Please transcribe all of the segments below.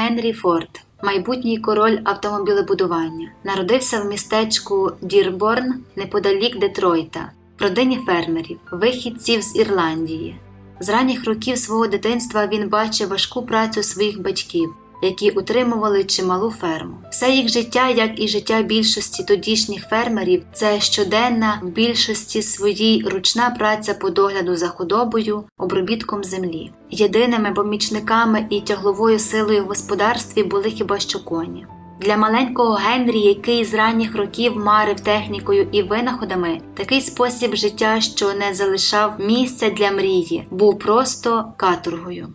Генрі Форд, майбутній король автомобілебудування, народився в містечку Дірборн неподалік Детройта, в родині фермерів, вихідців з Ірландії. З ранніх років свого дитинства він бачив важку працю своїх батьків, які утримували чималу ферму. Все їх життя, як і життя більшості тодішніх фермерів, це щоденна в більшості своїй ручна праця по догляду за худобою, обробітком землі. Єдиними помічниками і тягловою силою в господарстві були хіба що коні. Для маленького Генрі, який з ранніх років марив технікою і винаходами, такий спосіб життя, що не залишав місця для мрії, був просто каторгою.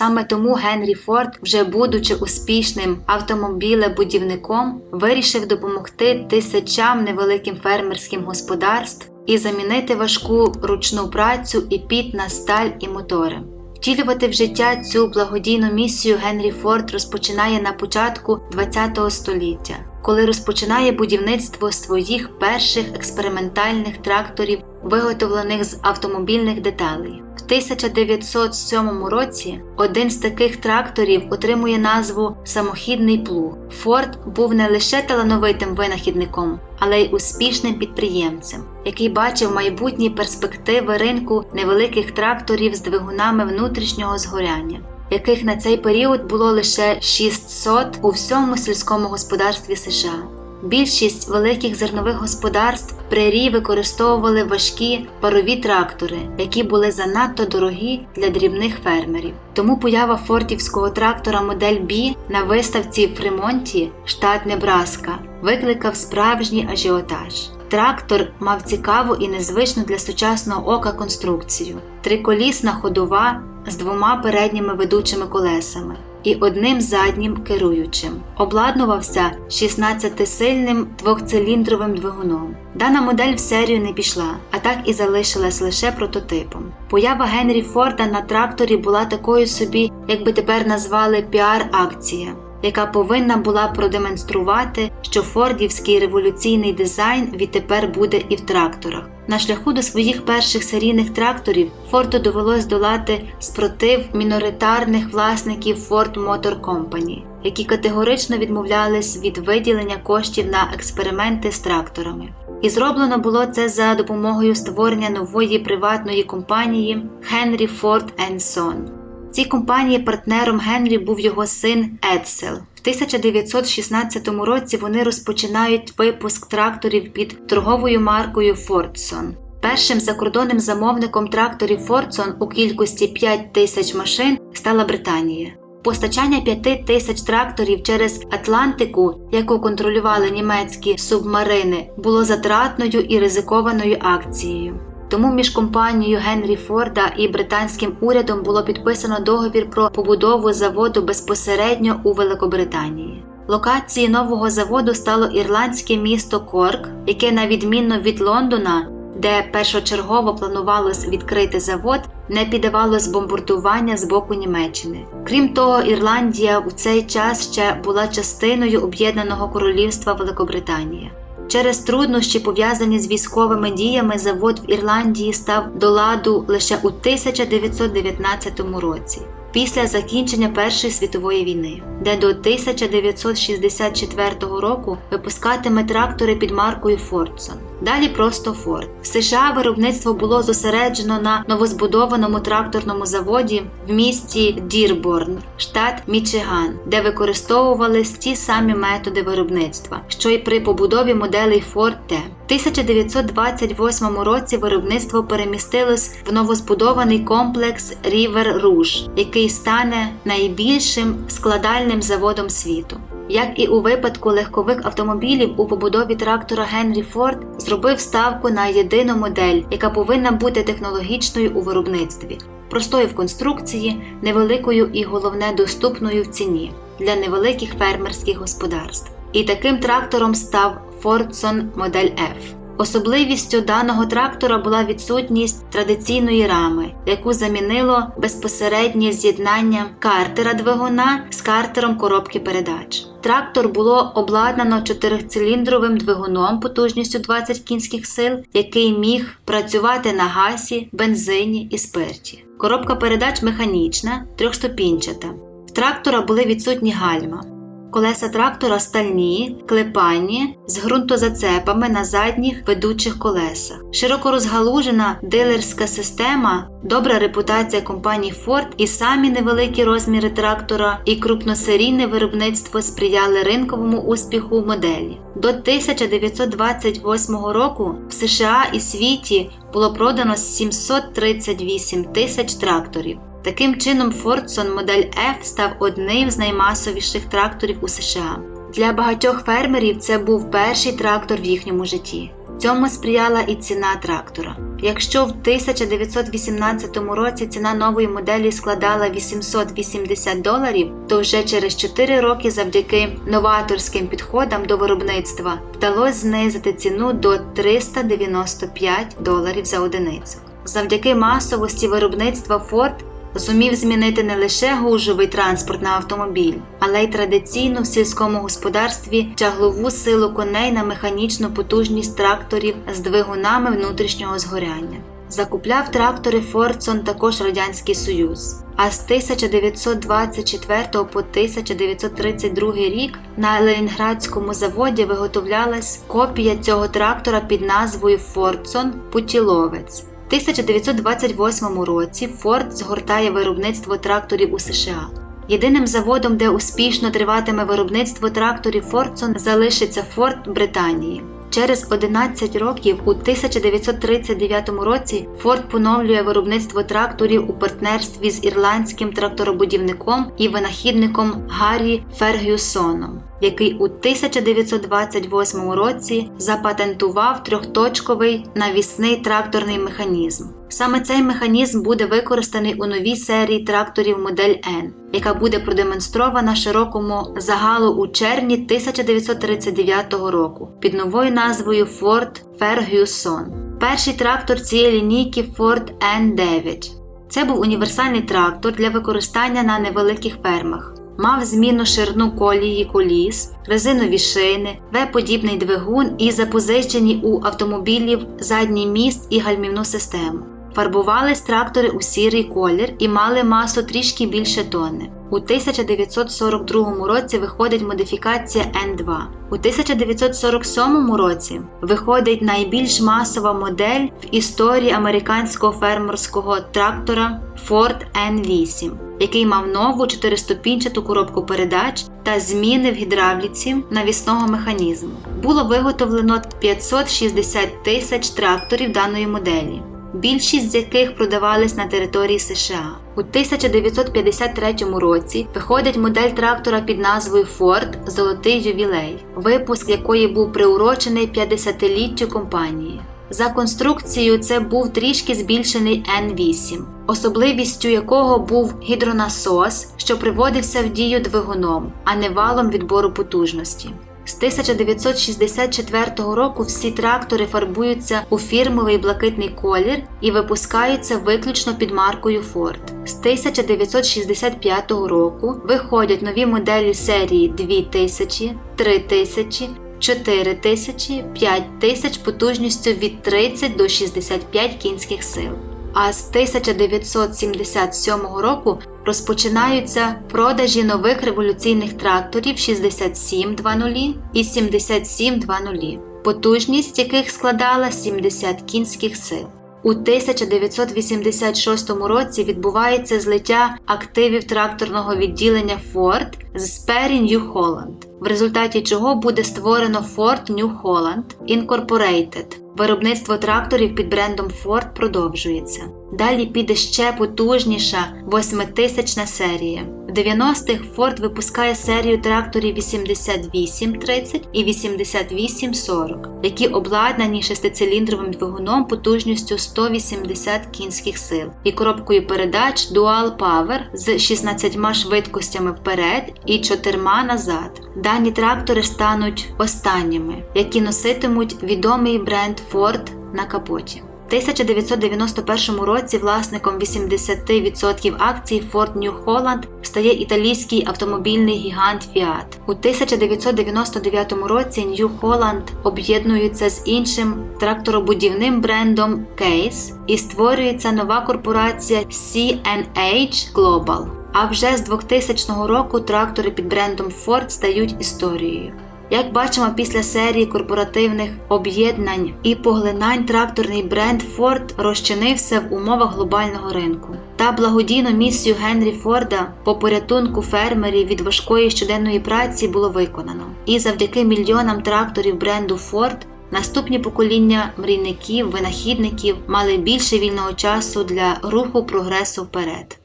Саме тому Генрі Форд, вже будучи успішним автомобілебудівником, вирішив допомогти тисячам невеликим фермерським господарств і замінити важку ручну працю і піт на сталь і мотори. Втілювати в життя цю благодійну місію Генрі Форд розпочинає на початку ХХ століття, коли розпочинає будівництво своїх перших експериментальних тракторів, виготовлених з автомобільних деталей. В 1907 році один з таких тракторів отримує назву Самохідний плуг. Форд був не лише талановитим винахідником, але й успішним підприємцем, який бачив майбутні перспективи ринку невеликих тракторів з двигунами внутрішнього згоряння, яких на цей період було лише 600 у всьому сільському господарстві США. Більшість великих зернових господарств прерій використовували важкі парові трактори, які були занадто дорогі для дрібних фермерів. Тому поява фордівського трактора модель B на виставці в Фремонті, штат Небраска, викликав справжній ажіотаж. Трактор мав цікаву і незвичну для сучасного ока конструкцію: триколісна ходова з двома передніми ведучими колесами і одним заднім керуючим. Обладнувався 16-сильним двохциліндровим двигуном. Дана модель в серію не пішла, а так і залишилась лише прототипом. Поява Генрі Форда на тракторі була такою собі, як би тепер назвали піар-акція. Яка повинна була продемонструвати, що фордівський революційний дизайн відтепер буде і в тракторах. На шляху до своїх перших серійних тракторів Форду довелось долати спротив міноритарних власників Ford Motor Company, які категорично відмовлялись від виділення коштів на експерименти з тракторами. І зроблено було це за допомогою створення нової приватної компанії Henry Ford Son. Цій компанії партнером Генрі був його син Едсел. В 1916 році вони розпочинають випуск тракторів під торговою маркою Фордсон. Першим закордонним замовником тракторів Фордсон у кількості 5 тисяч машин стала Британія. Постачання 5 тисяч тракторів через Атлантику, яку контролювали німецькі субмарини, було затратною і ризикованою акцією. Тому між компанією Генрі Форда і британським урядом було підписано договір про побудову заводу безпосередньо у Великобританії. Локацією нового заводу стало ірландське місто Корк, яке, на відміну від Лондона, де першочергово планувалось відкрити завод, не піддавалось бомбардування з боку Німеччини. Крім того, Ірландія у цей час ще була частиною об'єднаного королівства Великобританія. Через труднощі, пов'язані з військовими діями, завод в Ірландії став до ладу лише у 1919 році, після закінчення Першої світової війни, де до 1964 року випускатиме трактори під маркою Фордсон. Далі просто Форд. В США виробництво було зосереджено на новозбудованому тракторному заводі в місті Дірборн, штат Мічиган, де використовувались ті самі методи виробництва, що й при побудові моделей Ford T. В 1928 році виробництво перемістилось в новозбудований комплекс River Rouge, який стане найбільшим складальним заводом світу. Як і у випадку легкових автомобілів у побудові трактора Генрі Форд зробив ставку на єдину модель, яка повинна бути технологічною у виробництві, простою в конструкції, невеликою і головне доступною в ціні для невеликих фермерських господарств. І таким трактором став Фордсон модель F. Особливістю даного трактора була відсутність традиційної рами, яку замінило безпосереднє з'єднання картера двигуна з картером коробки передач. Трактор було обладнано чотирициліндровим двигуном потужністю 20 кінських сил, який міг працювати на гасі, бензині і спирті. Коробка передач механічна, трьохступінчата. В трактора були відсутні гальма. Колеса трактора стальні, клепані з ґрунтозацепами на задніх ведучих колесах. Широко розгалужена дилерська система, добра репутація компанії Ford і самі невеликі розміри трактора і крупносерійне виробництво сприяли ринковому успіху моделі. До 1928 року в США і світі було продано 738 тисяч тракторів. Таким чином, Фордсон модель F став одним з наймасовіших тракторів у США. Для багатьох фермерів це був перший трактор в їхньому житті. Цьому сприяла і ціна трактора. Якщо в 1918 році ціна нової моделі складала 880 доларів, то вже через 4 роки завдяки новаторським підходам до виробництва вдалося знизити ціну до 395 доларів за одиницю. Завдяки масовості виробництва Ford зумів змінити не лише гужовий транспорт на автомобіль, але й традиційну в сільському господарстві тяглову силу коней на механічну потужність тракторів з двигунами внутрішнього згоряння. Закупляв трактори Фордсон також Радянський Союз. А з 1924 по 1932 рік на Ленінградському заводі виготовлялась копія цього трактора під назвою Фордсон Путіловець. В 1928 році Форд згортає виробництво тракторів у США. Єдиним заводом, де успішно триватиме виробництво тракторів Фордсон, залишиться Форд Британії. Через 11 років, у 1939 році, Форд поновлює виробництво тракторів у партнерстві з ірландським тракторобудівником і винахідником Гаррі Фергюсоном, який у 1928 році запатентував трьохточковий навісний тракторний механізм. Саме цей механізм буде використаний у новій серії тракторів модель N, яка буде продемонстрована широкому загалу у червні 1939 року під новою назвою Ford Ferguson. Перший трактор цієї лінійки Ford N9. Це був універсальний трактор для використання на невеликих фермах. Мав зміну ширину колії коліс, резинові шини, В-подібний двигун і запозичені у автомобілів задній міст і гальмівну систему. Фарбувались трактори у сірий колір і мали масу трішки більше тонни. У 1942 році виходить модифікація N2. У 1947 році виходить найбільш масова модель в історії американського фермерського трактора Ford N8, який мав нову чотириступінчату коробку передач та зміни в гідравліці навісного механізму. Було виготовлено 560 тисяч тракторів даної моделі більшість з яких продавались на території США. У 1953 році виходить модель трактора під назвою Ford Золотий ювілей, випуск якої був приурочений 50-літтю компанії. За конструкцією це був трішки збільшений N8, особливістю якого був гідронасос, що приводився в дію двигуном, а не валом відбору потужності. З 1964 року всі трактори фарбуються у фірмовий блакитний колір і випускаються виключно під маркою Ford. З 1965 року виходять нові моделі серії 2000, 3000, 4000, 5000 потужністю від 30 до 65 кінських сил. А з 1977 року розпочинаються продажі нових революційних тракторів 6720 і 7720, потужність яких складала 70 кінських сил. У 1986 році відбувається злиття активів тракторного відділення Ford з Sperry New Holland, в результаті чого буде створено Ford New Holland Incorporated. Виробництво тракторів під брендом Ford продовжується. Далі піде ще потужніша восьмитисячна серія. В 90-х Ford випускає серію тракторів 8830 і 8840, які обладнані шестициліндровим двигуном потужністю 180 кінських сил і коробкою передач Dual Power з 16 швидкостями вперед і 4 назад. Дані трактори стануть останніми, які носитимуть відомий бренд Ford на капоті. В 1991 році власником 80% акцій Ford New Holland стає італійський автомобільний гігант Fiat. У 1999 році New Holland об'єднується з іншим тракторобудівним брендом Case і створюється нова корпорація CNH Global. А вже з 2000 року трактори під брендом Ford стають історією. Як бачимо, після серії корпоративних об'єднань і поглинань тракторний бренд Ford розчинився в умовах глобального ринку. Та благодійну місію Генрі Форда по порятунку фермерів від важкої щоденної праці було виконано. І завдяки мільйонам тракторів бренду Ford наступні покоління мрійників, винахідників мали більше вільного часу для руху прогресу вперед.